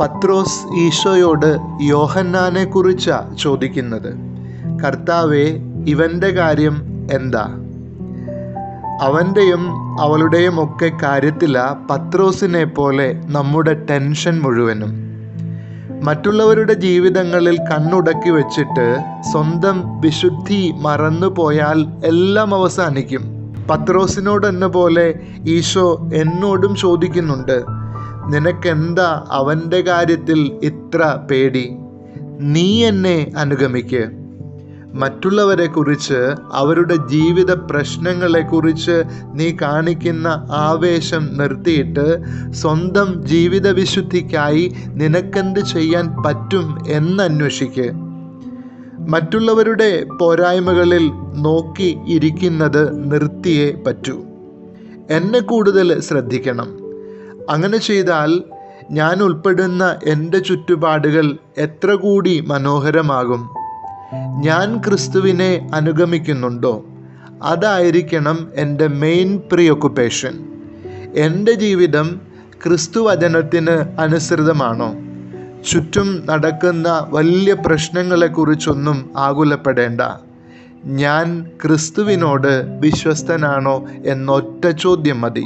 പത്രോസ് ഈശോയോട് യോഹന്നാനെ കുറിച്ചാ ചോദിക്കുന്നത്. കർത്താവെ ഇവന്റെ കാര്യം എന്താ? അവന്റെയും അവളുടെയും ഒക്കെ കാര്യത്തിലാ പത്രോസിനെ പോലെ നമ്മുടെ ടെൻഷൻ മുഴുവനും. മറ്റുള്ളവരുടെ ജീവിതങ്ങളിൽ കണ്ണുടക്കി വെച്ചിട്ട് സ്വന്തം വിശുദ്ധി മറന്നു പോയാൽ എല്ലാം അവസാനിക്കും. പത്രോസിനോടെന്ന പോലെ ഈശോ എന്നോടും ചോദിക്കുന്നുണ്ട്. നിനക്കെന്താ അവന്റെ കാര്യത്തിൽ ഇത്ര പേടി? നീ എന്നെ അനുഗമിക്ക്. മറ്റുള്ളവരെ കുറിച്ച് അവരുടെ ജീവിത പ്രശ്നങ്ങളെ കുറിച്ച് നീ കാണിക്കുന്ന ആവേശം നിർത്തിയിട്ട് സ്വന്തം ജീവിത വിശുദ്ധിക്കായി നിനക്കെന്ത് ചെയ്യാൻ പറ്റും എന്നന്വേഷിക്ക്. മറ്റുള്ളവരുടെ പോരായ്മകളിൽ നോക്കി ഇരിക്കുന്നത് നിർത്തിയേ പറ്റൂ. എന്നെ കൂടുതൽ ശ്രദ്ധിക്കണം. അങ്ങനെ ചെയ്താൽ ഞാൻ ഉൾപ്പെടുന്ന എന്റെ ചുറ്റുപാടുകൾ എത്ര കൂടി മനോഹരമാകും. ഞാൻ ക്രിസ്തുവിനെ അനുഗമിക്കുന്നുണ്ടോ? അതായിരിക്കണം എന്റെ മെയിൻ പ്രിയൊക്കുപ്പേഷൻ എന്റെ ജീവിതം ക്രിസ്തുവചനത്തിന് അനുസൃതമാണോ? ചുറ്റും നടക്കുന്ന വലിയ പ്രശ്നങ്ങളെക്കുറിച്ചൊന്നും ആകുലപ്പെടേണ്ട. ഞാൻ ക്രിസ്തുവിനോട് വിശ്വസ്തനാണോ എന്നൊറ്റ ചോദ്യം മതി.